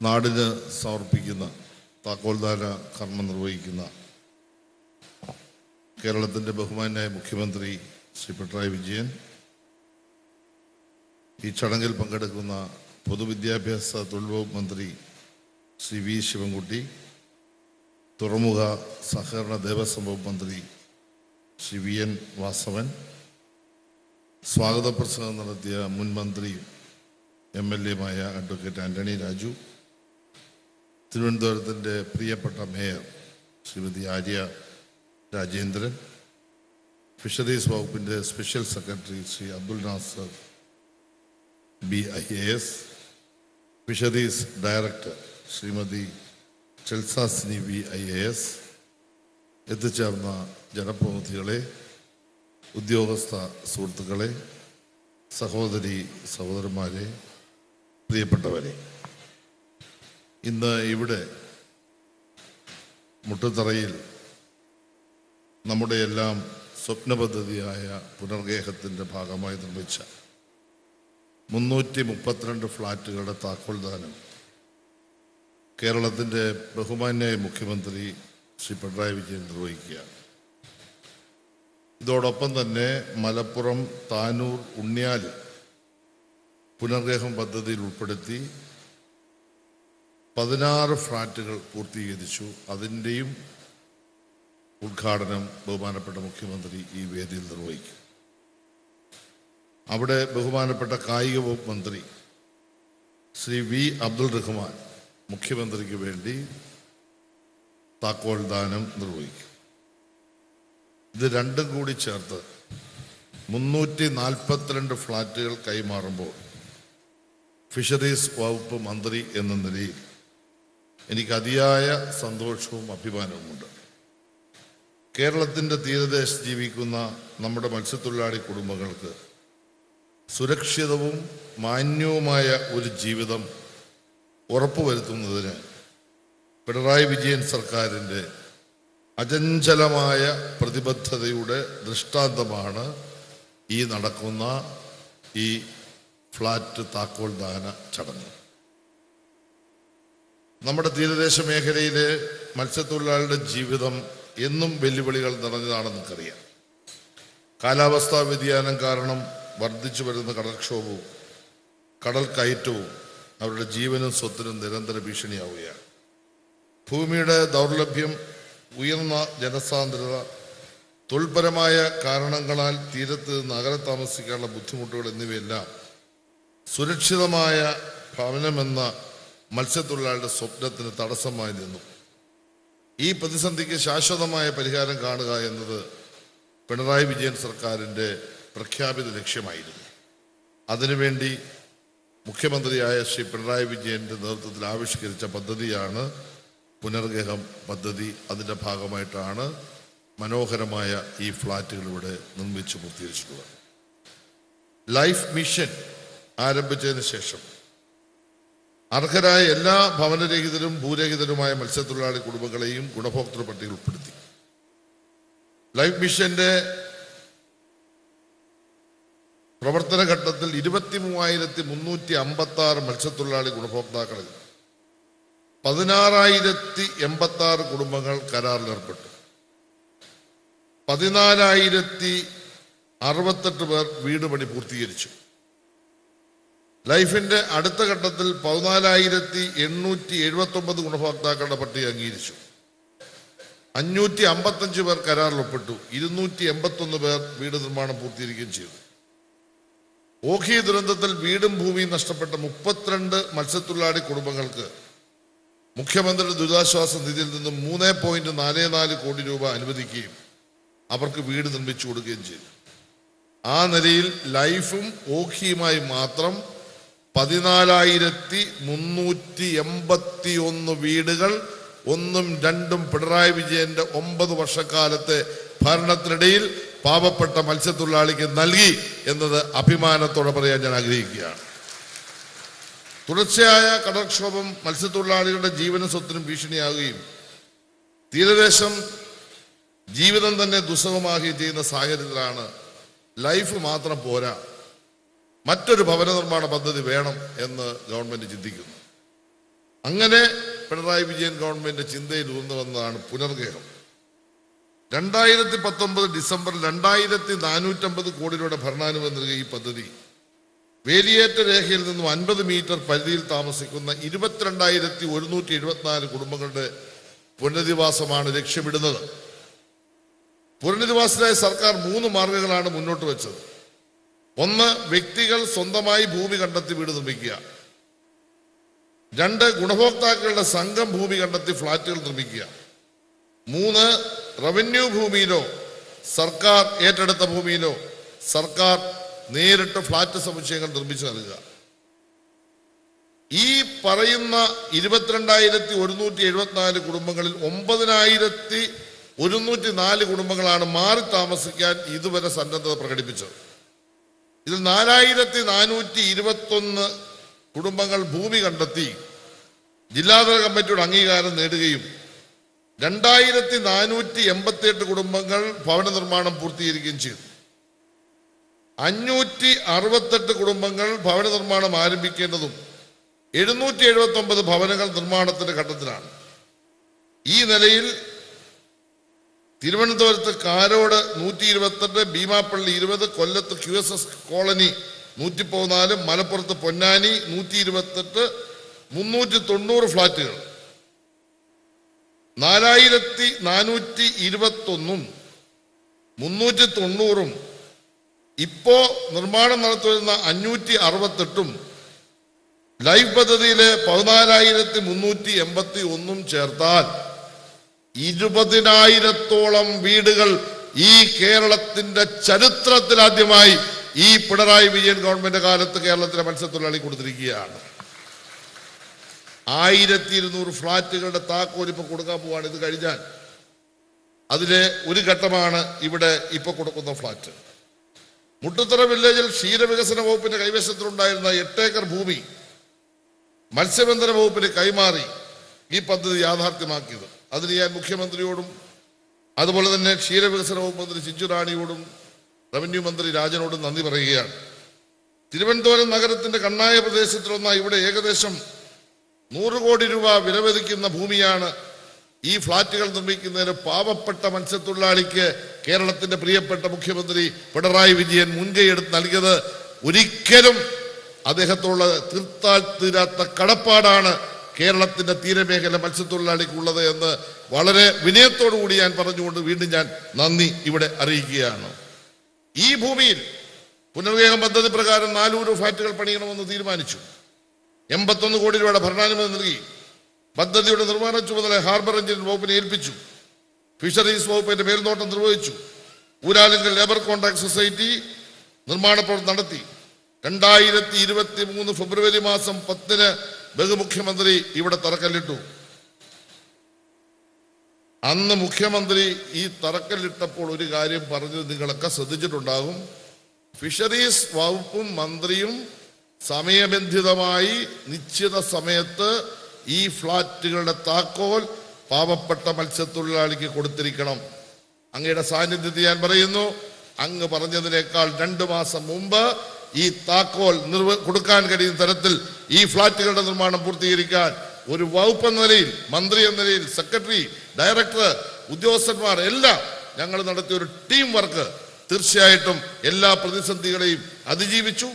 നാടിന് സമർപ്പിക്കുന്ന താക്കോൽദാന കർമ്മം നിർവഹിക്കുന്ന കേരളത്തിന്റെ ബഹുമാനായ മുഖ്യമന്ത്രി ശ്രീ പിണറായി വിജയൻ ഈ ചടങ്ങിൽ പങ്കെടുക്കുന്ന പൊതുവിദ്യാഭ്യാസ തൊഴിൽ വകുപ്പ് മന്ത്രി ശ്രീ വി ശിവൻകുട്ടി തുറമുഖ സഹകരണ ദേവസ്വം വകുപ്പ് മന്ത്രി ശ്രീ വി എൻ വാസവൻ സ്വാഗത പ്രസംഗം നടത്തിയ മുൻ മന്ത്രി എം എൽ എമായ അഡ്വക്കേറ്റ് ആന്റണി രാജു തിരുവനന്തപുരത്തിന്റെ പ്രിയപ്പെട്ട മേയർ ശ്രീമതി ആര്യ രാജേന്ദ്രൻ ഫിഷറീസ് വകുപ്പിന്റെ special secretary Shri Abdul Nasar B I A S fisheries director Shrimati Chelsasini V I A S എത്തിച്ചേർന്ന ജനപ്രതിനിധികളെ ഉദ്യോഗസ്ഥ സുഹൃത്തുക്കളെ സഹോദരി സഹോദരന്മാരെ പ്രിയപ്പെട്ടവരെ. ഇന്ന് ഇവിടെ മുട്ടുതറയിൽ നമ്മുടെ എല്ലാം സ്വപ്ന പദ്ധതിയായ പുനർഗേഹത്തിന്റെ ഭാഗമായി നിർമ്മിച്ച മുന്നൂറ്റി മുപ്പത്തിരണ്ട് ഫ്ലാറ്റുകളുടെ താക്കോൽദാനം കേരളത്തിന്റെ ബഹുമാന്യായ മുഖ്യമന്ത്രി ശ്രീ പിണറായി വിജയൻ നിർവഹിക്കുകയാണ്. ഇതോടൊപ്പം തന്നെ മലപ്പുറം താനൂർ ഉണ്ണിയാൽ പുനർഗേഹം പദ്ധതിയിൽ ഉൾപ്പെടുത്തി പതിനാറ് ഫ്ലാറ്റുകൾ പൂർത്തീകരിച്ചു. അതിന്റെയും ഉദ്ഘാടനം ബഹുമാനപ്പെട്ട മുഖ്യമന്ത്രി ഈ വേദിയിൽ നിർവഹിക്കും. അവിടെ ബഹുമാനപ്പെട്ട കായിക വകുപ്പ് മന്ത്രി ശ്രീ വി അബ്ദുൾ റഹ്മാൻ മുഖ്യമന്ത്രിക്ക് വേണ്ടി താക്കോൽ ദാനം നിർവഹിക്കും. ഇത് രണ്ടും കൂടി ചേർത്ത് മുന്നൂറ്റി നാൽപ്പത്തിരണ്ട് ഫ്ലാറ്റുകൾ കൈമാറുമ്പോൾ ഫിഷറീസ് വകുപ്പ് മന്ത്രി എന്ന നിലയിൽ എനിക്ക് അതിയായ സന്തോഷവും അഭിമാനവുമുണ്ട്. കേരളത്തിന്റെ തീരദേശത്ത് ജീവിക്കുന്ന നമ്മുടെ മത്സ്യത്തൊഴിലാളി കുടുംബങ്ങൾക്ക് സുരക്ഷിതവും മാന്യവുമായ ഒരു ജീവിതം ഉറപ്പുവരുത്തുന്നതിന് പിണറായി വിജയൻ സർക്കാരിന്റെ അചഞ്ചലമായ പ്രതിബദ്ധതയുടെ ദൃഷ്ടാന്തമാണ് ഈ നടക്കുന്ന ഈ ഫ്ലാറ്റ് താക്കോൽ ദാന ചടങ്ങ്. നമ്മുടെ തീരദേശ മേഖലയിലെ മത്സ്യത്തൊഴിലാളികളുടെ ജീവിതം എന്നും വെല്ലുവിളികൾ നിറഞ്ഞതാണെന്ന് നമുക്കറിയാം. കാലാവസ്ഥാ വ്യതിയാനം കാരണം വർദ്ധിച്ചു വരുന്ന കടൽക്ഷോഭവും കടൽ കയറ്റവും അവരുടെ ജീവനും സ്വത്തിനും നിരന്തര ഭീഷണിയാവുകയാണ്. ഭൂമിയുടെ ദൗർലഭ്യം ഉയർന്ന ജനസാന്ദ്രത തൊഴിൽപരമായ കാരണങ്ങളാൽ തീരത്ത് നഗര താമസിക്കാനുള്ള ബുദ്ധിമുട്ടുകൾ എന്നിവയെല്ലാം സുരക്ഷിതമായ ഭവനമെന്ന മത്സ്യത്തൊഴിലാളിയുടെ സ്വപ്നത്തിന് തടസ്സമായി നിന്നു. ഈ പ്രതിസന്ധിക്ക് ശാശ്വതമായ പരിഹാരം കാണുക എന്നത് പിണറായി വിജയൻ സർക്കാരിന്റെ പ്രഖ്യാപിത ലക്ഷ്യമായിരുന്നു. അതിനുവേണ്ടി മുഖ്യമന്ത്രിയായ ശ്രീ പിണറായി വിജയന്റെ നേതൃത്വത്തിൽ ആവിഷ്കരിച്ച പദ്ധതിയാണ് പുനർഗ്രഹം പദ്ധതി. അതിന്റെ ഭാഗമായിട്ടാണ് മനോഹരമായ ഈ ഫ്ലാറ്റുകൾ ഇവിടെ നിർമ്മിച്ചു പൂർത്തീകരിച്ചിട്ടുള്ളത്. ലൈഫ് മിഷൻ ആരംഭിച്ചതിന് ശേഷം അർഹരായ എല്ലാ ഭവനരഹിതരും ഭൂരഹിതരുമായ മത്സ്യത്തൊഴിലാളി കുടുംബങ്ങളെയും ഗുണഭോക്തൃ പട്ടികയിൽ ഉൾപ്പെടുത്തി. ലൈഫ് മിഷന്റെ പ്രവർത്തന ഘട്ടത്തിൽ ഇരുപത്തി മൂവായിരത്തി മുന്നൂറ്റി അമ്പത്തി ആറ് മത്സ്യത്തൊഴിലാളി ഗുണഭോക്താക്കളിൽ പതിനാറായിരത്തി എൺപത്തി ആറ് കുടുംബങ്ങൾ കരാറിലേർപ്പെട്ടു. പതിനാലായിരത്തി അറുപത്തെട്ട് പേർ വീട് പണി പൂർത്തീകരിച്ചു. ലൈഫിന്റെ അടുത്ത ഘട്ടത്തിൽ പതിനാലായിരത്തി എണ്ണൂറ്റി എഴുപത്തി ഒമ്പത് ഗുണഭോക്താക്കളുടെ പട്ടിക അംഗീകരിച്ചു. അഞ്ഞൂറ്റി അമ്പത്തഞ്ച് പേർ കരാറിൽ ഒപ്പിട്ടു ഇരുന്നൂറ്റി എൺപത്തി ഒന്ന് പേർ വീട് നിർമ്മാണം പൂർത്തീകരിക്കുകയും ചെയ്തു. ഓഖി ദുരന്തത്തിൽ വീടും ഭൂമിയും നഷ്ടപ്പെട്ട മുപ്പത്തിരണ്ട് മത്സ്യത്തൊഴിലാളി കുടുംബങ്ങൾക്ക് മുഖ്യമന്ത്രിയുടെ ദുരിതാശ്വാസ നിധിയിൽ നിന്നും മൂന്ന് പോയിന്റ് നാല് നാല് കോടി രൂപ അനുവദിക്കുകയും അവർക്ക് വീട് നിർമ്മിച്ചു കൊടുക്കുകയും ചെയ്തു. ആ നിലയിൽ ലൈഫും ഓഖിയുമായി മാത്രം പതിനാലായിരത്തി മുന്നൂറ്റി എൺപത്തി ഒന്ന് വീടുകൾ ഒന്നും രണ്ടും പിണറായി വിജയന്റെ ഒമ്പത് വർഷക്കാലത്തെ ഭരണത്തിനിടയിൽ പാവപ്പെട്ട മത്സ്യത്തൊഴിലാളിക്ക് നൽകി എന്നത് അഭിമാനത്തോടെ പറയാൻ ഞാൻ ആഗ്രഹിക്കുകയാണ്. തുടർച്ചയായ കടൽക്ഷോഭം മത്സ്യത്തൊഴിലാളികളുടെ ജീവനും സ്വത്തിനും ഭീഷണിയാകുകയും തീരദേശം ജീവിതം തന്നെ ദുസ്സഹമാകുകയും ചെയ്യുന്ന സാഹചര്യത്തിലാണ് ലൈഫ് മാത്രം പോരാ. മറ്റൊരു ഭവന നിർമ്മാണ പദ്ധതി വേണം എന്ന് ഗവൺമെന്റ് ചിന്തിക്കുന്നു. അങ്ങനെ പിണറായി വിജയൻ ഗവൺമെന്റ് ചിന്തയിൽ ഊർന്നു വന്നതാണ് പുനർഗേഹം. രണ്ടായിരത്തി പത്തൊമ്പത് ഡിസംബർ രണ്ടായിരത്തി നാനൂറ്റമ്പത് കോടി രൂപയുടെ ഭരണാനുമതി നൽകിയ ഈ പദ്ധതി വേലിയേറ്റ രേഖയിൽ നിന്നും അൻപത് മീറ്റർ പരിധിയിൽ താമസിക്കുന്ന ഇരുപത്തിരണ്ടായിരത്തി ഒരുന്നൂറ്റി എഴുപത്തിനാല് കുടുംബങ്ങളുടെ പുനരധിവാസമാണ് ലക്ഷ്യമിടുന്നത്. പുനരധിവാസത്തിനായി സർക്കാർ മൂന്ന് മാർഗങ്ങളാണ് മുന്നോട്ട് വെച്ചത്. ഒന്ന് വ്യക്തികൾ സ്വന്തമായി ഭൂമി കണ്ടെത്തി വീട് നിർമ്മിക്കുക. രണ്ട് ഗുണഭോക്താക്കളുടെ സംഘം ഭൂമി കണ്ടെത്തി ഫ്ളാറ്റുകൾ നിർമ്മിക്കുക. മൂന്ന് റവന്യൂ ഭൂമിയിലോ സർക്കാർ ഏറ്റെടുത്ത ഭൂമിയിലോ സർക്കാർ നേരിട്ട് ഫ്ളാറ്റ് സമുച്ചയങ്ങൾ നിർമ്മിച്ചു നൽകുക. ഈ പറയുന്ന ഇരുപത്തിരണ്ടായിരത്തി ഒരുന്നൂറ്റി എഴുപത്തിനാല് കുടുംബങ്ങളിൽ ഒമ്പതിനായിരത്തി ഒരുന്നൂറ്റി നാല് കുടുംബങ്ങളാണ് മാറി താമസിക്കാൻ ഇതുവരെ സന്നദ്ധത പ്രകടിപ്പിച്ചത്. ഇതിൽ നാലായിരത്തി നാനൂറ്റി ഇരുപത്തൊന്ന് കുടുംബങ്ങൾ ഭൂമി കണ്ടെത്തി. ജില്ലാതല കമ്മിറ്റിയുടെ അംഗീകാരം നേടുകയും രണ്ടായിരത്തി നാനൂറ്റി എൺപത്തി എട്ട് കുടുംബങ്ങൾ ഭവന നിർമ്മാണം പൂർത്തീകരിക്കുകയും ചെയ്തു. അഞ്ഞൂറ്റി അറുപത്തെട്ട് കുടുംബങ്ങൾ ഭവന നിർമ്മാണം ആരംഭിക്കേണ്ടതും എഴുന്നൂറ്റി എഴുപത്തി ഒമ്പത് ഭവനങ്ങൾ നിർമ്മാണത്തിന്റെ ഘട്ടത്തിലാണ്. ഈ നിലയിൽ തിരുവനന്തപുരത്ത് കാരോട് നൂറ്റി ഇരുപത്തെട്ട് ഭീമാപ്പള്ളി ഇരുപത് കൊല്ലത്ത് ക്യു എസ് എസ് കോളനി നൂറ്റി പതിനാല് മലപ്പുറത്ത് പൊന്നാനി നൂറ്റി ഇരുപത്തെട്ട് മുന്നൂറ്റി തൊണ്ണൂറ് ഫ്ലാറ്റുകൾ നാലായിരത്തി നാനൂറ്റി ഇരുപത്തൊന്നും മുന്നൂറ്റി തൊണ്ണൂറും ഇപ്പോ നിർമ്മാണം നടത്തുന്ന അഞ്ഞൂറ്റി അറുപത്തെട്ടും ലൈഫ് പദ്ധതിയിലെ പതിനാലായിരത്തി മുന്നൂറ്റി എൺപത്തി ഒന്നും ചേർത്താൽ ഇരുപതിനായിരത്തോളം വീടുകൾ ഈ കേരളത്തിന്റെ ചരിത്രത്തിൽ ആദ്യമായി ഈ പിണറായി വിജയൻ ഗവൺമെന്റ് കാലത്ത് കേരളത്തിലെ മത്സ്യത്തൊഴിലാളി കൊടുത്തിരിക്കുകയാണ്. ആയിരത്തി ഇരുന്നൂറ് ഫ്ളാറ്റുകളുടെ താക്കോൽ ഇപ്പൊ കൊടുക്കാൻ പോവാണ്. ഇത് കഴിഞ്ഞാൽ അതിലെ ഒരു ഘട്ടമാണ് ഇവിടെ ഇപ്പൊ കൊടുക്കുന്ന ഫ്ളാറ്റ്. മുട്ടുത്തറ വില്ലേജിൽ ക്ഷീരവികസന വകുപ്പിന്റെ കൈവശത്തിലുണ്ടായിരുന്ന എട്ടേക്കർ ഭൂമി മത്സ്യബന്ധന വകുപ്പിന് കൈമാറി ഈ പദ്ധതി യാഥാർത്ഥ്യമാക്കിയത്. അതിന് ഞാൻ മുഖ്യമന്ത്രിയോടും അതുപോലെ തന്നെ ക്ഷീരവികസന വകുപ്പ് മന്ത്രി ചിഞ്ചു റാണിയോടും റവന്യൂ മന്ത്രി രാജനോടും നന്ദി പറയുകയാണ്. തിരുവനന്തപുരം നഗരത്തിന്റെ കണ്ണായ പ്രദേശത്തിലൊന്ന ഇവിടെ ഏകദേശം നൂറ് കോടി രൂപ വിലമതിക്കുന്ന ഭൂമിയാണ് ഈ ഫ്ളാറ്റുകൾ നിർമ്മിക്കുന്നതിന് പാവപ്പെട്ട മത്സ്യത്തൊഴിലാളിക്ക് കേരളത്തിന്റെ പ്രിയപ്പെട്ട മുഖ്യമന്ത്രി പിണറായി വിജയൻ മുൻകൈയെടുത്ത് നൽകിയത്. ഒരിക്കലും അദ്ദേഹത്തോട് തീർത്താൽ തീരാത്ത കടപ്പാടാണ് കേരളത്തിന്റെ തീരമേഖല മത്സ്യത്തൊഴിലാളിക്കുള്ളത് എന്ന് വളരെ വിനയത്തോടു കൂടി ഞാൻ പറഞ്ഞുകൊണ്ട് വീണ്ടും ഞാൻ നന്ദി ഇവിടെ അറിയിക്കുകയാണ്. ഈ ഭൂമിയിൽ പുനർവേഗം പദ്ധതി പ്രകാരം നാനൂറ് ഫ്ലാറ്റുകൾ പണിയണമെന്ന് തീരുമാനിച്ചു. എൺപത്തൊന്ന് കോടി രൂപയുടെ ഭരണാനുമതി നൽകി. പദ്ധതിയുടെ നിർമ്മാണ ചുമതല ഹാർബർ എഞ്ചിനീയർ വകുപ്പിനെ ഏൽപ്പിച്ചു. ഫിഷറീസ് വകുപ്പിന്റെ മേൽനോട്ടം നിർവഹിച്ചു. ഊരാലുങ്കൽ ലേബർ കോൺട്രാക്ട് സൊസൈറ്റി നിർമ്മാണ പ്രവർത്തനം നടത്തി. രണ്ടായിരത്തി ഇരുപത്തി മൂന്ന് ഫെബ്രുവരി മാസം പത്തിന് ബഹുമുഖ്യമന്ത്രി ഇവിടെ തറക്കല്ലിട്ടു. അന്ന് മുഖ്യമന്ത്രി ഈ തറക്കല്ലിട്ടപ്പോൾ ഒരു കാര്യം പറഞ്ഞത് നിങ്ങളൊക്കെ ശ്രദ്ധിച്ചിട്ടുണ്ടാകും. ഫിഷറീസ് വകുപ്പും മന്ത്രിയും സമയബന്ധിതമായി നിശ്ചിത സമയത്ത് ഈ ഫ്ളാറ്റുകളുടെ താക്കോൽ പാവപ്പെട്ട മത്സ്യത്തൊഴിലാളിക്ക് കൊടുത്തിരിക്കണം. അങ്ങയുടെ സാന്നിധ്യത്തിൽ ഞാൻ പറയുന്നു അങ്ങ് പറഞ്ഞതിനേക്കാൾ രണ്ടു മാസം മുമ്പ് ഈ താക്കോൽ നിർവ കൊടുക്കാൻ കഴിയുന്ന തരത്തിൽ ഈ ഫ്ളാറ്റുകളുടെ നിർമ്മാണം പൂർത്തീകരിക്കാൻ ഒരു വകുപ്പ് എന്ന നിലയിൽ മന്ത്രി എന്ന നിലയിൽ സെക്രട്ടറി ഡയറക്ടർ ഉദ്യോഗസ്ഥന്മാർ എല്ലാം ഞങ്ങൾ നടത്തിയ ഒരു ടീം വർക്ക് തീർച്ചയായിട്ടും എല്ലാ പ്രതിസന്ധികളെയും അതിജീവിച്ചു.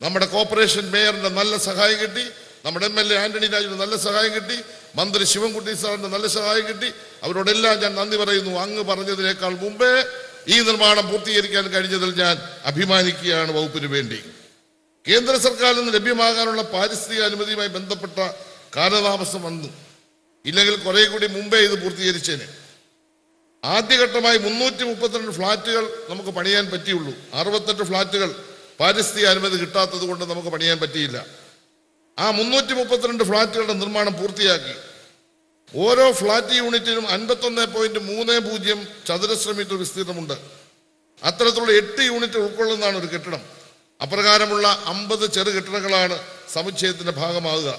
നമ്മുടെ കോർപ്പറേഷൻ മേയറിന്റെ നല്ല സഹായം കിട്ടി നമ്മുടെ എം എൽ എ ആന്റണി രാജുവിന് നല്ല സഹായം കിട്ടി മന്ത്രി ശിവൻകുട്ടി സാറിന്റെ നല്ല സഹായം കിട്ടി. അവരോടെല്ലാം ഞാൻ നന്ദി പറയുന്നു. അങ്ങ് പറഞ്ഞതിനേക്കാൾ മുമ്പേ ഈ നിർമ്മാണം പൂർത്തീകരിക്കാൻ കഴിഞ്ഞതിൽ ഞാൻ അഭിമാനിക്കുകയാണ് വകുപ്പിന് വേണ്ടി. കേന്ദ്ര സർക്കാരിൽ നിന്ന് ലഭ്യമാകാനുള്ള പാരിസ്ഥിതിക അനുമതിയുമായി ബന്ധപ്പെട്ട കാലതാമസം വന്നു. ഇല്ലെങ്കിൽ കുറെ കൂടി മുമ്പേ ഇത് പൂർത്തീകരിച്ചേനെ. ആദ്യഘട്ടമായി മുന്നൂറ്റി മുപ്പത്തിരണ്ട് ഫ്ളാറ്റുകൾ നമുക്ക് പണിയാൻ പറ്റിയുള്ളൂ. അറുപത്തെട്ട് ഫ്ളാറ്റുകൾ പാരിസ്ഥിതിക അനുമതി കിട്ടാത്തത് കൊണ്ട് നമുക്ക് പണിയാൻ പറ്റിയില്ല. ആ മുന്നൂറ്റി മുപ്പത്തിരണ്ട് ഫ്ളാറ്റുകളുടെ നിർമ്മാണം പൂർത്തിയാക്കി. ഓരോ ഫ്ളാറ്റ് യൂണിറ്റിനും അൻപത്തൊന്ന് പോയിന്റ് മൂന്ന് പൂജ്യം ചതുരശ്ര മീറ്റർ വിസ്തീർണമുണ്ട്. അത്തരത്തിലുള്ള എട്ട് യൂണിറ്റ് ഉൾക്കൊള്ളുന്നതാണ് ഒരു കെട്ടിടം. അപ്രകാരമുള്ള അമ്പത് ചെറു കെട്ടിടങ്ങളാണ് സമുച്ചയത്തിന്റെ ഭാഗമാകുക.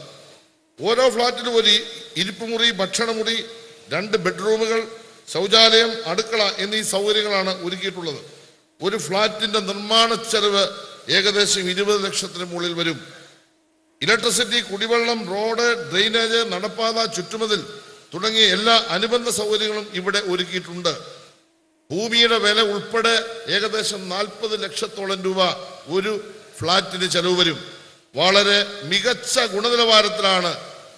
ഓരോ ഫ്ളാറ്റിലും ഒരു ഇരിപ്പുമുറി ഭക്ഷണമുറി രണ്ട് ബെഡ്റൂമുകൾ ശൗചാലയം അടുക്കള എന്നീ സൗകര്യങ്ങളാണ് ഒരുക്കിയിട്ടുള്ളത്. ഒരു ഫ്ളാറ്റിന്റെ നിർമ്മാണ ചെലവ് ഏകദേശം ഇരുപത് ലക്ഷത്തിന് മുകളിൽ വരും. ഇലക്ട്രിസിറ്റി കുടിവെള്ളം റോഡ് ഡ്രെയിനേജ് നടപ്പാത ചുറ്റുമതിൽ തുടങ്ങിയ എല്ലാ അനുബന്ധ സൗകര്യങ്ങളും ഇവിടെ ഒരുക്കിയിട്ടുണ്ട്. ഭൂമിയുടെ വില ഉൾപ്പെടെ ഏകദേശം നാൽപ്പത് ലക്ഷത്തോളം രൂപ ഒരു ഫ്ലാറ്റിന് ചെലവ് വരും. വളരെ മികച്ച ഗുണനിലവാരത്തിലാണ്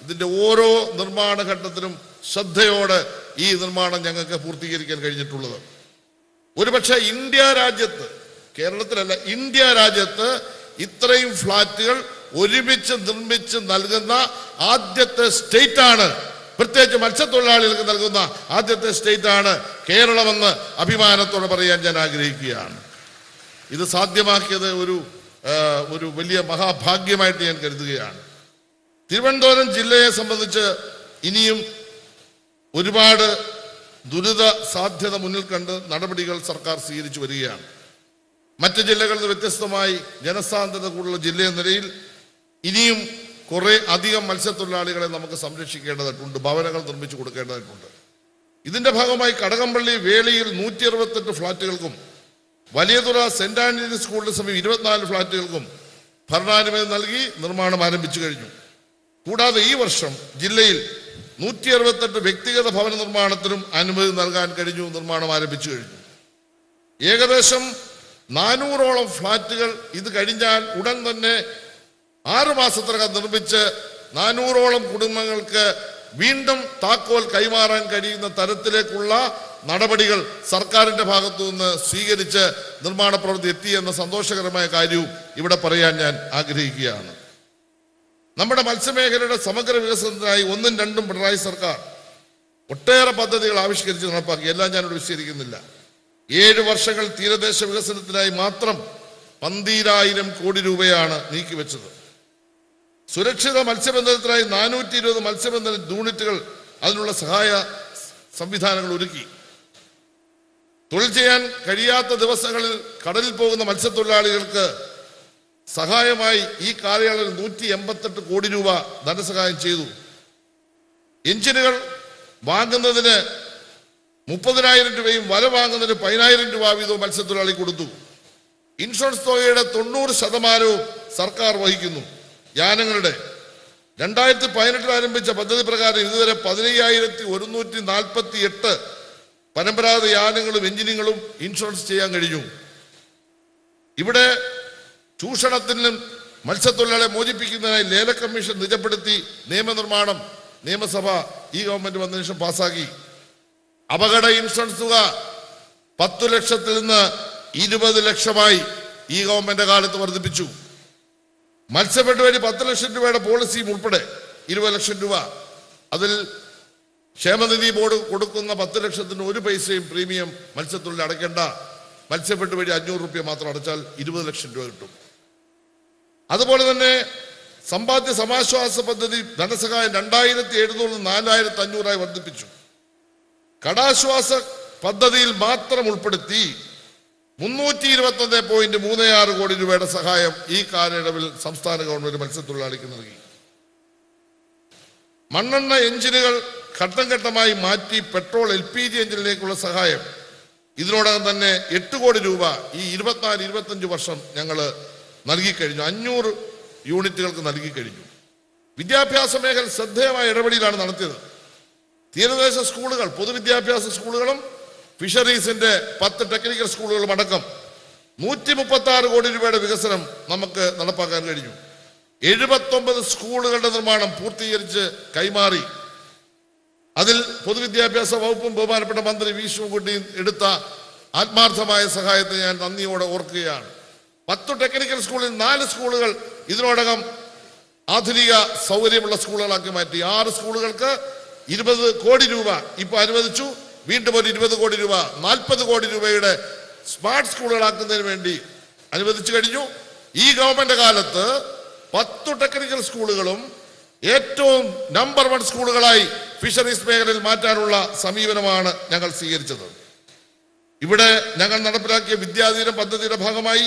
ഇതിന്റെ ഓരോ നിർമ്മാണ ഘട്ടത്തിലും ശ്രദ്ധയോടെ ഈ നിർമ്മാണം ഞങ്ങൾക്ക് പൂർത്തീകരിക്കാൻ കഴിഞ്ഞിട്ടുള്ളത്. ഒരുപക്ഷെ ഇന്ത്യ രാജ്യത്ത് കേരളത്തിലല്ല ഇന്ത്യ രാജ്യത്ത് ഇത്രയും ഫ്ലാറ്റുകൾ ഒരുമിച്ച് നിർമ്മിച്ച് നൽകുന്ന ആദ്യത്തെ സ്റ്റേറ്റ് ആണ് പ്രത്യേകിച്ച് മത്സ്യത്തൊഴിലാളികൾക്ക് നൽകുന്ന ആദ്യത്തെ സ്റ്റേറ്റ് ആണ് കേരളമെന്ന് അഭിമാനത്തോടെ പറയാൻ ഞാൻ ആഗ്രഹിക്കുകയാണ്. ഇത് സാധ്യമാക്കിയത് ഒരു ഒരു വലിയ മഹാഭാഗ്യമായിട്ട് ഞാൻ കരുതുകയാണ്. തിരുവനന്തപുരം ജില്ലയെ സംബന്ധിച്ച് ഇനിയും ഒരുപാട് ദുരിത സാധ്യത മുന്നിൽ കണ്ട് നടപടികൾ സർക്കാർ സ്വീകരിച്ചു വരികയാണ്. മറ്റ് ജില്ലകളിൽ നിന്ന് വ്യത്യസ്തമായി ജനസാന്ദ്രത കൂടുതലുള്ള ജില്ലയെന്ന നിലയിൽ ഇനിയും കുറേ അധികം മത്സ്യത്തൊഴിലാളികളെ നമുക്ക് സംരക്ഷിക്കേണ്ടതായിട്ടുണ്ട് ഭവനങ്ങൾ നിർമ്മിച്ചു കൊടുക്കേണ്ടതായിട്ടുണ്ട്. ഇതിന്റെ ഭാഗമായി കടകംപള്ളി വേളിയിൽ നൂറ്റി അറുപത്തെട്ട് ഫ്ളാറ്റുകൾക്കും വലിയതുറ സെന്റ് ആന്റണി സ്കൂളിന് സമീപം ഇരുപത്തിനാല് ഫ്ളാറ്റുകൾക്കും ഭരണാനുമതി നൽകി നിർമ്മാണം ആരംഭിച്ചു കഴിഞ്ഞു. കൂടാതെ ഈ വർഷം ജില്ലയിൽ നൂറ്റി അറുപത്തെട്ട് വ്യക്തിഗത ഭവന നിർമ്മാണത്തിനും അനുമതി നൽകാൻ കഴിഞ്ഞു നിർമ്മാണം ആരംഭിച്ചു കഴിഞ്ഞു. ഏകദേശം നാനൂറോളം ഫ്ളാറ്റുകൾ ഇത് കഴിഞ്ഞാൽ ഉടൻ തന്നെ ആറു മാസത്തിനകം നിർമ്മിച്ച് നാനൂറോളം കുടുംബങ്ങൾക്ക് വീണ്ടും താക്കോൽ കൈമാറാൻ കഴിയുന്ന തരത്തിലേക്കുള്ള നടപടികൾ സർക്കാരിന്റെ ഭാഗത്തു നിന്ന് സ്വീകരിച്ച് നിർമ്മാണ പ്രവൃത്തി എത്തി എന്ന സന്തോഷകരമായ കാര്യവും ഇവിടെ പറയാൻ ഞാൻ ആഗ്രഹിക്കുകയാണ്. നമ്മുടെ മത്സ്യമേഖലയുടെ സമഗ്ര വികസനത്തിനായി ഒന്നും രണ്ടും പിണറായി സർക്കാർ ഒട്ടേറെ പദ്ധതികൾ ആവിഷ്കരിച്ച് നടപ്പാക്കി. എല്ലാം ഞാനിവിടെ വിശദീകരിക്കുന്നില്ല. ഏഴ് വർഷങ്ങൾ തീരദേശ വികസനത്തിനായി മാത്രം പന്തീരായിരം കോടി രൂപയാണ് നീക്കിവെച്ചത്. സുരക്ഷിത മത്സ്യബന്ധനത്തിനായി നാനൂറ്റി ഇരുപത് മത്സ്യബന്ധന യൂണിറ്റുകൾ അതിനുള്ള സഹായ സംവിധാനങ്ങൾ ഒരുക്കി. തൊഴിൽ ചെയ്യാൻ കഴിയാത്ത ദിവസങ്ങളിൽ കടലിൽ പോകുന്ന മത്സ്യത്തൊഴിലാളികൾക്ക് സഹായമായി ഈ കാലയളവിൽ നൂറ്റി എൺപത്തെട്ട് കോടി രൂപ ധനസഹായം ചെയ്തു. എഞ്ചിനുകൾ വാങ്ങുന്നതിന് മുപ്പതിനായിരം രൂപയും വല വാങ്ങുന്നതിന് പതിനായിരം രൂപ വീതവും മത്സ്യത്തൊഴിലാളി കൊടുത്തു. ഇൻഷുറൻസ് തുകയുടെ തൊണ്ണൂറ് ശതമാനവും സർക്കാർ വഹിക്കുന്നു. യാനങ്ങളുടെ രണ്ടായിരത്തി പതിനെട്ടിൽ ആരംഭിച്ച പദ്ധതി പ്രകാരം ഇതുവരെ പതിനയ്യായിരത്തി ഒരുന്നൂറ്റി നാൽപ്പത്തി എട്ട് പരമ്പരാഗത യാനങ്ങളും എഞ്ചിനുകളും ഇൻഷുറൻസ് ചെയ്യാൻ കഴിഞ്ഞു. ഇവിടെ ചൂഷണത്തിനും മത്സ്യത്തൊഴിലാളിയെ മോചിപ്പിക്കുന്നതിനായി ലേല കമ്മീഷൻ നിജപ്പെടുത്തി നിയമനിർമ്മാണം നിയമസഭ ഈ ഗവൺമെന്റ് വന്നതിന് ശേഷം പാസ്സാക്കി. അപകട ഇൻഷുറൻസ് തുക പത്തു ലക്ഷത്തിൽ നിന്ന് ഇരുപത് ലക്ഷമായി ഈ ഗവൺമെന്റ് കാലത്ത് വർദ്ധിപ്പിച്ചു. മത്സ്യബന്ധ വഴി പത്ത് ലക്ഷം രൂപയുടെ പോളിസിയും ഉൾപ്പെടെ ഇരുപത് ലക്ഷം രൂപ. അതിൽ ക്ഷേമനിധി ബോർഡ് കൊടുക്കുന്ന പത്ത് ലക്ഷത്തിന് ഒരു പൈസയും പ്രീമിയം മത്സ്യത്തൊഴിൽ അടയ്ക്കേണ്ട. മത്സ്യബന്ധ വഴി അഞ്ഞൂറ് റുപ്യ മാത്രം അടച്ചാൽ ഇരുപത് ലക്ഷം രൂപ കിട്ടും. അതുപോലെ തന്നെ സമ്പാദ്യ സമാശ്വാസ പദ്ധതി ധനസഹായം രണ്ടായിരത്തി എഴുന്നൂറ് നാലായിരത്തി അഞ്ഞൂറായി വർദ്ധിപ്പിച്ചു. കടാശ്വാസ പദ്ധതിയിൽ മാത്രം ഉൾപ്പെടുത്തി മുന്നൂറ്റി ഇരുപത്തി ഒന്ന് പോയിന്റ് മൂന്ന് ആറ് കോടി രൂപയുടെ സഹായം ഈ കാലയളവിൽ സംസ്ഥാന ഗവൺമെന്റ് മത്സ്യത്തൊഴിലാളിക്ക് നൽകി. മണ്ണെണ്ണ എഞ്ചിനുകൾ ഘട്ടം ഘട്ടമായി മാറ്റി പെട്രോൾ എൽ പി ജി എഞ്ചിനിലേക്കുള്ള സഹായം. ഇതിനോടകം തന്നെ എട്ട് കോടി രൂപ ഈ ഇരുപത്തിനാല് ഇരുപത്തഞ്ച് വർഷം ഞങ്ങൾ നൽകിക്കഴിഞ്ഞു അഞ്ഞൂറ് യൂണിറ്റുകൾക്ക് നൽകിക്കഴിഞ്ഞു വിദ്യാഭ്യാസ മേഖല ശ്രദ്ധേയമായ ഇടപെടലാണ് നടത്തിയത്. തീരദേശ സ്കൂളുകൾ പൊതുവിദ്യാഭ്യാസ സ്കൂളുകളും ഫിഷറീസിന്റെ പത്ത് ടെക്നിക്കൽ സ്കൂളുകളും അടക്കം നൂറ്റി മുപ്പത്തി ആറ് കോടി രൂപയുടെ വികസനം നമുക്ക് നടപ്പാക്കാൻ കഴിഞ്ഞു. എഴുപത്തൊമ്പത് സ്കൂളുകളുടെ നിർമ്മാണം പൂർത്തീകരിച്ച് കൈമാറി. അതിൽ പൊതുവിദ്യാഭ്യാസ വകുപ്പും ബഹുമാനപ്പെട്ട മന്ത്രി വി ശിവൻകുട്ടിയും എടുത്ത ആത്മാർത്ഥമായ സഹായത്തെ ഞാൻ നന്ദിയോടെ ഓർക്കുകയാണ്. പത്ത് ടെക്നിക്കൽ സ്കൂളിൽ നാല് സ്കൂളുകൾ ഇതിനോടകം ആധുനിക സൗകര്യമുള്ള സ്കൂളുകളാക്കി മാറ്റി. ആറ് സ്കൂളുകൾക്ക് ഇരുപത് കോടി രൂപ ഇപ്പൊ അനുവദിച്ചു. വീണ്ടും ഒരു ഇരുപത് കോടി രൂപ നാൽപ്പത് കോടി രൂപയുടെ സ്മാർട്ട് സ്കൂളുകളാക്കുന്നതിന് വേണ്ടി അനുവദിച്ചു കഴിഞ്ഞു. ഈ ഗവൺമെന്റ് കാലത്ത് പത്തു ടെക്നിക്കൽ സ്കൂളുകളും ഏറ്റവും നമ്പർ വൺ സ്കൂളുകളായി ഫിഷറീസ് മേഖലയിൽ മാറ്റാനുള്ള സമീപനമാണ് ഞങ്ങൾ സ്വീകരിച്ചത്. ഇവിടെ ഞങ്ങൾ നടപ്പിലാക്കിയ വിദ്യാധീനം പദ്ധതിയുടെ ഭാഗമായി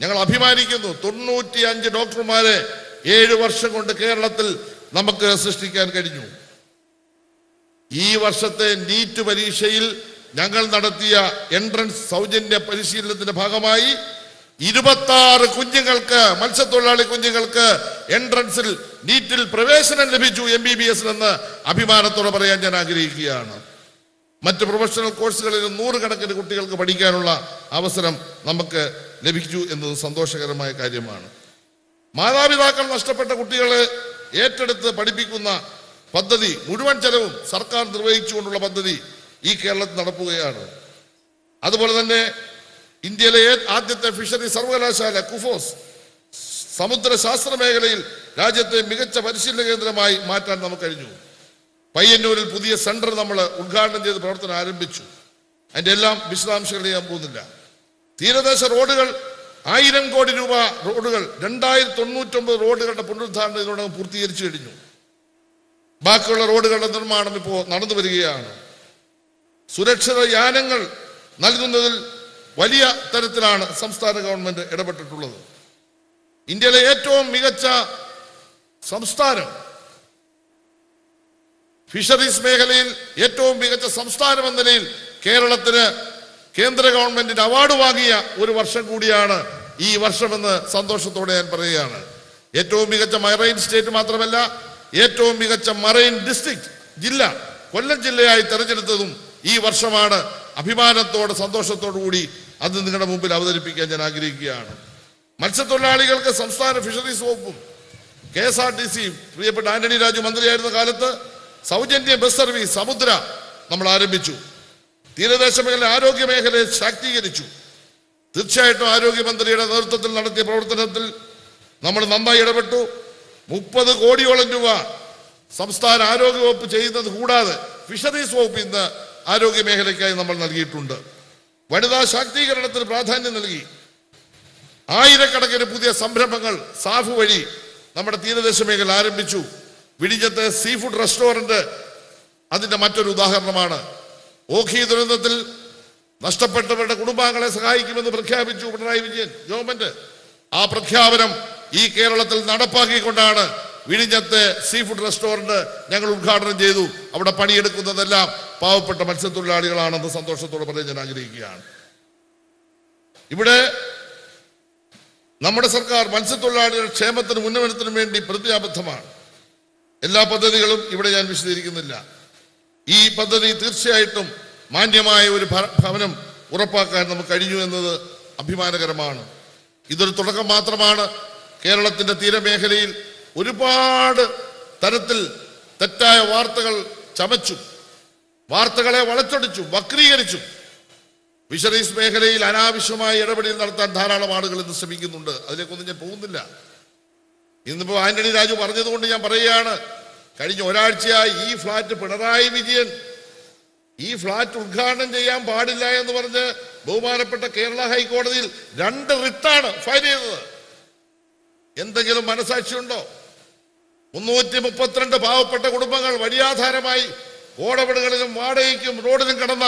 ഞങ്ങൾ അഭിമാനിക്കുന്നു. തൊണ്ണൂറ്റി അഞ്ച് ഡോക്ടർമാരെ ഏഴ് വർഷം കൊണ്ട് കേരളത്തിൽ നമുക്ക് സൃഷ്ടിക്കാൻ കഴിഞ്ഞു. ഈ വർഷത്തെ നീറ്റ് പരീക്ഷയിൽ ഞങ്ങൾ നടത്തിയ എൻട്രൻസ് സൗജന്യ പരിശീലനത്തിന്റെ ഭാഗമായി ഇരുപത്തി ആറ് കുഞ്ഞുങ്ങൾക്ക് മത്സ്യത്തൊഴിലാളി കുഞ്ഞുങ്ങൾക്ക് എൻട്രൻസിൽ നീറ്റിൽ പ്രവേശനം ലഭിച്ചു എം ബി ബി എസിലെന്ന് അഭിമാനത്തോടെ പറയാൻ ഞാൻ ആഗ്രഹിക്കുകയാണ്. മറ്റ് പ്രൊഫഷണൽ കോഴ്സുകളിൽ നൂറുകണക്കിന് കുട്ടികൾക്ക് പഠിക്കാനുള്ള അവസരം നമുക്ക് ലഭിച്ചു എന്നത് സന്തോഷകരമായ കാര്യമാണ്. മാതാപിതാക്കൾ നഷ്ടപ്പെട്ട കുട്ടികളെ ഏറ്റെടുത്ത് പഠിപ്പിക്കുന്ന പദ്ധതി മുഴുവൻ ചെലവും സർക്കാർ നിർവഹിച്ചുകൊണ്ടുള്ള പദ്ധതി ഈ കേരളത്തിൽ നടക്കുകയാണ്. അതുപോലെ തന്നെ ഇന്ത്യയിലെ ആദ്യത്തെ ഫിഷറി സർവകലാശാല കുഫോസ് സമുദ്ര ശാസ്ത്ര മേഖലയിൽ രാജ്യത്തെ മികച്ച പരിശീലന കേന്ദ്രമായി മാറ്റാൻ നമുക്ക് കഴിഞ്ഞു. പയ്യന്നൂരിൽ പുതിയ സെന്റർ നമ്മൾ ഉദ്ഘാടനം ചെയ്ത് പ്രവർത്തനം ആരംഭിച്ചു. അതിന്റെ എല്ലാം വിശദാംശങ്ങൾ ചെയ്യാൻ പോകുന്നില്ല. തീരദേശ റോഡുകൾ ആയിരം കോടി രൂപ റോഡുകൾ രണ്ടായിരത്തി തൊണ്ണൂറ്റൊമ്പത് റോഡുകളുടെ പുനരുദ്ധാരണം ഇതിനോടകം പൂർത്തീകരിച്ചു കഴിഞ്ഞു. ബാക്കിയുള്ള റോഡുകളുടെ നിർമ്മാണം ഇപ്പോൾ നടന്നു വരികയാണ്. സുരക്ഷിത യാനങ്ങൾ നൽകുന്നതിൽ വലിയ തരത്തിലാണ് സംസ്ഥാന ഗവൺമെന്റ് ഇടപെട്ടിട്ടുള്ളത്. ഇന്ത്യയിലെ ഏറ്റവും മികച്ച സംസ്ഥാനം ഫിഷറീസ് മേഖലയിൽ ഏറ്റവും മികച്ച സംസ്ഥാനം എന്ന നിലയിൽ കേരളത്തിന് കേന്ദ്ര ഗവൺമെന്റിന്റെ അവാർഡ് വാങ്ങിയ ഒരു വർഷം കൂടിയാണ് ഈ വർഷമെന്ന് സന്തോഷത്തോടെ ഞാൻ പറയുകയാണ്. ഏറ്റവും മികച്ച മൈറൈൻ സ്റ്റേറ്റ് മാത്രമല്ല ഏറ്റവും മികച്ച മറൈൻ ഡിസ്ട്രിക്ട് ജില്ല കൊല്ലം ജില്ലയായി തെരഞ്ഞെടുത്തതും ഈ വർഷമാണ്. അഭിമാനത്തോടെ സന്തോഷത്തോടു കൂടി അത് നിങ്ങളുടെ മുമ്പിൽ അവതരിപ്പിക്കാൻ ഞാൻ ആഗ്രഹിക്കുകയാണ്. മത്സ്യത്തൊഴിലാളികൾക്ക് സംസ്ഥാന ഫിഷറീസ് വകുപ്പും K S R T C പ്രിയപ്പെട്ട ആന്റണി രാജു മന്ത്രിയായിരുന്ന കാലത്ത് സൗജന്യ ബസ് സർവീസ് സമുദ്ര നമ്മൾ ആരംഭിച്ചു. തീരദേശ മേഖല ആരോഗ്യ മേഖലയെ ശാക്തീകരിച്ചു. തീർച്ചയായിട്ടും ആരോഗ്യമന്ത്രിയുടെ നേതൃത്വത്തിൽ നടത്തിയ പ്രവർത്തനത്തിൽ നമ്മൾ നന്നായി ഇടപെട്ടു. മുപ്പത് കോടിയോളം രൂപ സംസ്ഥാന ആരോഗ്യവകുപ്പ് ചെയ്യുന്നത് കൂടാതെ ഫിഷറീസ് വകുപ്പ് ഇന്ന് ആരോഗ്യ മേഖലയ്ക്കായി നമ്മൾ നൽകിയിട്ടുണ്ട്. വനിതാ ശാക്തീകരണത്തിന് പ്രാധാന്യം നൽകി. ആയിരക്കണക്കിന് പുതിയ സംരംഭങ്ങൾ സാഫ് വഴി നമ്മുടെ തീരദേശ മേഖല ആരംഭിച്ചു. വിഴിഞ്ഞത്തെ സീ ഫുഡ് റെസ്റ്റോറന്റ് അതിന്റെ മറ്റൊരു ഉദാഹരണമാണ്. ഓഖി ദുരന്തത്തിൽ നഷ്ടപ്പെട്ടവരുടെ കുടുംബാംഗങ്ങളെ സഹായിക്കുമെന്ന് പ്രഖ്യാപിച്ചു പിണറായി വിജയൻ. ഗവൺമെന്റ് ആ പ്രഖ്യാപനം ഈ കേരളത്തിൽ നടപ്പാക്കിക്കൊണ്ടാണ് വിഴിഞ്ഞത്ത് സീ ഫുഡ് റെസ്റ്റോറന്റ് ഞങ്ങൾ ഉദ്ഘാടനം ചെയ്തു. അവിടെ പണിയെടുക്കുന്നതെല്ലാം പാവപ്പെട്ട മത്സ്യത്തൊഴിലാളികളാണെന്ന് സന്തോഷത്തോടെ പറയാൻ ഞാൻ ആഗ്രഹിക്കുകയാണ്. ഇവിടെ നമ്മുടെ സർക്കാർ മത്സ്യത്തൊഴിലാളികളുടെ ക്ഷേമത്തിനും ഉന്നമനത്തിനും വേണ്ടി പ്രതിജ്ഞാബദ്ധമാണ്. എല്ലാ പദ്ധതികളും ഇവിടെ ഞാൻ വിശദീകരിക്കുന്നില്ല. ഈ പദ്ധതി തീർച്ചയായിട്ടും മാന്യമായ ഒരു ഭവനം ഉറപ്പാക്കാൻ നമുക്ക് കഴിഞ്ഞു എന്നത് അഭിമാനകരമാണ്. ഇതൊരു തുടക്കം മാത്രമാണ്. കേരളത്തിന്റെ തീരമേഖലയിൽ ഒരുപാട് തരത്തിൽ തെറ്റായ വാർത്തകൾ ചമച്ചു. വാർത്തകളെ വളച്ചൊടിച്ചു വക്രീകരിച്ചു. ഫിഷറീസ് മേഖലയിൽ അനാവശ്യമായ ഇടപെടൽ നടത്താൻ ധാരാളം ആളുകൾ ഇന്ന് ശ്രമിക്കുന്നുണ്ട്. അതിലേക്കൊന്നും ഞാൻ പോകുന്നില്ല. ഇന്നിപ്പോ ആന്റണി രാജു പറഞ്ഞതുകൊണ്ട് ഞാൻ പറയുകയാണ് കഴിഞ്ഞ ഒരാഴ്ചയായി ഈ ഫ്ലാറ്റ് പിണറായി വിജയൻ ഈ ഫ്ളാറ്റ് ഉദ്ഘാടനം ചെയ്യാൻ പാടില്ല എന്ന് പറഞ്ഞ് ബഹുമാനപ്പെട്ട കേരള ഹൈക്കോടതിയിൽ രണ്ട് റിട്ടാണ് ഫയൽ ചെയ്തത്. എന്തെങ്കിലും മനസാക്ഷിയുണ്ടോ? മുന്നൂറ്റി മുപ്പത്തിരണ്ട് പാവപ്പെട്ട കുടുംബങ്ങൾ വഴിയാധാരമായി ഓടവിടുകളിലും വാടകയ്ക്കും റോഡിലും കിടന്ന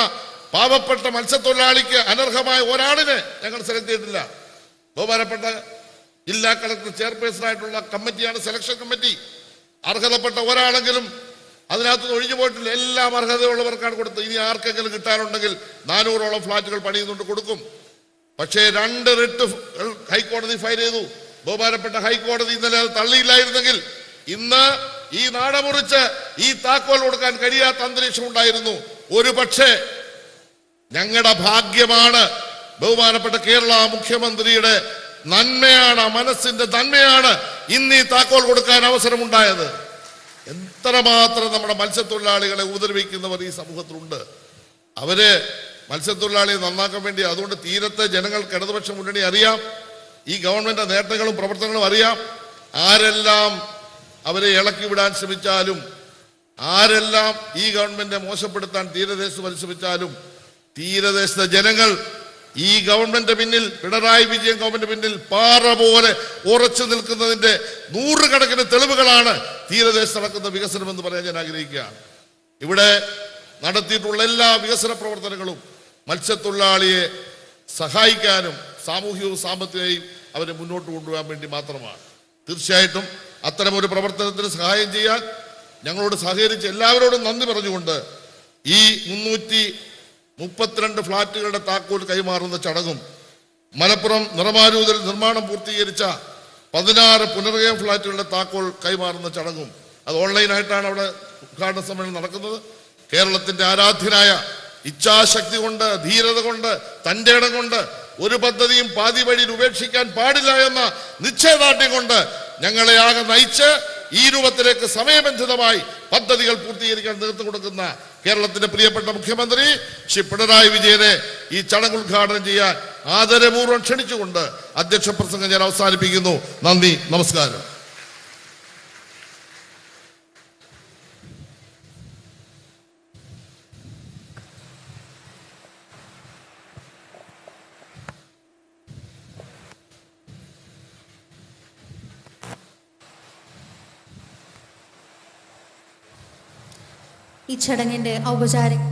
പാവപ്പെട്ട മത്സ്യത്തൊഴിലാളിക്ക് അനർഹമായ ഒരാളിനെ ഞങ്ങൾ സെലക്ട് ചെയ്തിട്ടില്ല. ബഹുമാനപ്പെട്ട ജില്ലാ കളക്ടർ ചെയർപേഴ്സൺ ആയിട്ടുള്ള കമ്മിറ്റിയാണ് സെലക്ഷൻ കമ്മിറ്റി. അർഹതപ്പെട്ട ഒരാളെങ്കിലും അതിനകത്ത് ഒഴിഞ്ഞു പോയിട്ടില്ല. എല്ലാം അർഹതയുള്ളവർക്കാണ് കൊടുത്തത്. ഇനി ആർക്കെങ്കിലും കിട്ടാനുണ്ടെങ്കിൽ നാനൂറോളം ഫ്ലാറ്റുകൾ പണിയുന്നുണ്ട് കൊടുക്കും. പക്ഷേ രണ്ട് റിട്ട് ഹൈക്കോടതി ഫയൽ ചെയ്തു. ബഹുമാനപ്പെട്ട ഹൈക്കോടതി ഇന്നലെ അത് തള്ളിയില്ലായിരുന്നെങ്കിൽ ഇന്ന് ഈ നാടമുറിച്ച് ഈ താക്കോൽ കൊടുക്കാൻ കഴിയാത്ത അന്തരീക്ഷം ഉണ്ടായിരുന്നു. ഒരു പക്ഷേ ഞങ്ങളുടെ ഭാഗ്യമാണ് ബഹുമാനപ്പെട്ട കേരള മുഖ്യമന്ത്രിയുടെ നന്മയാണ് മനസ്സിന്റെ നന്മയാണ് ഇന്ന് ഈ താക്കോൽ കൊടുക്കാൻ അവസരമുണ്ടായത്. എത്രമാത്രം നമ്മുടെ മത്സ്യത്തൊഴിലാളികളെ ഉപദ്രവിക്കുന്നവർ ഈ സമൂഹത്തിലുണ്ട്. അവർ മത്സ്യത്തൊഴിലാളിയെ നന്നാക്കാൻ വേണ്ടി അതുകൊണ്ട് തീരത്തെ ജനങ്ങൾക്ക് ഇടതുപക്ഷ മുന്നണി അറിയാം. ഈ ഗവൺമെന്റ് നേട്ടങ്ങളും പ്രവർത്തനങ്ങളും അറിയാം. ആരെല്ലാം അവരെ ഇളക്കി വിടാൻ ശ്രമിച്ചാലും ആരെല്ലാം ഈ ഗവൺമെന്റിനെ മോശപ്പെടുത്താൻ തീരദേശത്ത് പരിശ്രമിച്ചാലും തീരദേശത്തെ ജനങ്ങൾ ഈ ഗവൺമെന്റ് പിന്നിൽ പിണറായി വിജയൻ ഗവൺമെന്റ് പിന്നിൽ പാറ പോലെ ഉറച്ചു നിൽക്കുന്നതിന്റെ നൂറുകണക്കിന് തെളിവുകളാണ് തീരദേശത്ത് നടക്കുന്ന വികസനം എന്ന് പറയാൻ ഞാൻ ആഗ്രഹിക്കുകയാണ്. ഇവിടെ നടത്തിയിട്ടുള്ള എല്ലാ വികസന പ്രവർത്തനങ്ങളും മത്സ്യത്തൊഴിലാളിയെ സഹായിക്കാനും സാമൂഹികവും സാമ്പത്തികവും അവരെ മുന്നോട്ട് കൊണ്ടുപോകാൻ വേണ്ടി മാത്രമാണ്. തീർച്ചയായിട്ടും അത്തരമൊരു പ്രവർത്തനത്തിന് സഹായം ചെയ്യാൻ ഞങ്ങളോട് സഹകരിച്ച് എല്ലാവരോടും നന്ദി പറഞ്ഞുകൊണ്ട് ഈ മുന്നൂറ്റി മുപ്പത്തിരണ്ട് ഫ്ളാറ്റുകളുടെ താക്കോൽ കൈമാറുന്ന ചടങ്ങും മലപ്പുറം നിറമാരൂതിൽ നിർമ്മാണം പൂർത്തീകരിച്ച പതിനാറ് പുനർഗയം ഫ്ളാറ്റുകളുടെ താക്കോൽ കൈമാറുന്ന ചടങ്ങും അത് ഓൺലൈനായിട്ടാണ് അവിടെ ഉദ്ഘാടന സമ്മേളനം നടക്കുന്നത്. കേരളത്തിന്റെ ആരാധ്യനായ ഇച്ഛാശക്തി കൊണ്ട് ധീരത കൊണ്ട് തന്റെ ഇടം കൊണ്ട് ഒരു പദ്ധതിയും പാതി വഴിയിൽ ഉപേക്ഷിക്കാൻ പാടില്ല എന്ന നിശ്ചയദാർഢ്യം കൊണ്ട് ഞങ്ങളെ ആകെ നയിച്ച് ഈ രൂപത്തിലേക്ക് സമയബന്ധിതമായി പദ്ധതികൾ പൂർത്തീകരിക്കാൻ നേതൃത്വം കൊടുക്കുന്ന കേരളത്തിന്റെ പ്രിയപ്പെട്ട മുഖ്യമന്ത്രി ശ്രീ പിണറായി വിജയനെ ഈ ചടങ്ങ് ഉദ്ഘാടനം ചെയ്യാൻ ആദരപൂർവം ക്ഷണിച്ചുകൊണ്ട് അധ്യക്ഷ പ്രസംഗം ഞാൻ അവസാനിപ്പിക്കുന്നു. നന്ദി നമസ്കാരം. ഈ ചടങ്ങിന്റെ ഔപചാരിക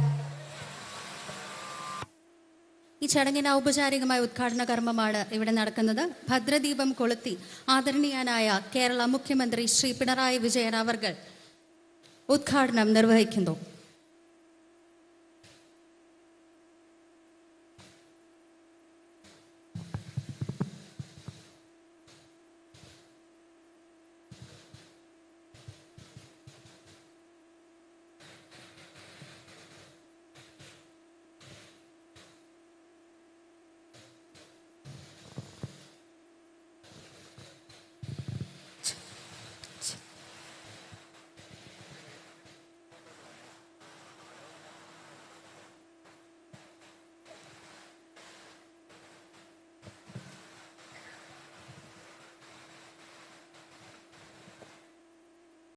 ഈ ചടങ്ങിന്റെ ഔപചാരികമായ ഉദ്ഘാടന കർമ്മമാണ് ഇവിടെ നടക്കുന്നത്. ഭദ്രദീപം കൊളുത്തി ആദരണീയനായ കേരള മുഖ്യമന്ത്രി ശ്രീ പിണറായി വിജയൻ അവർകൾ ഉദ്ഘാടനം നിർവഹിക്കുന്നു.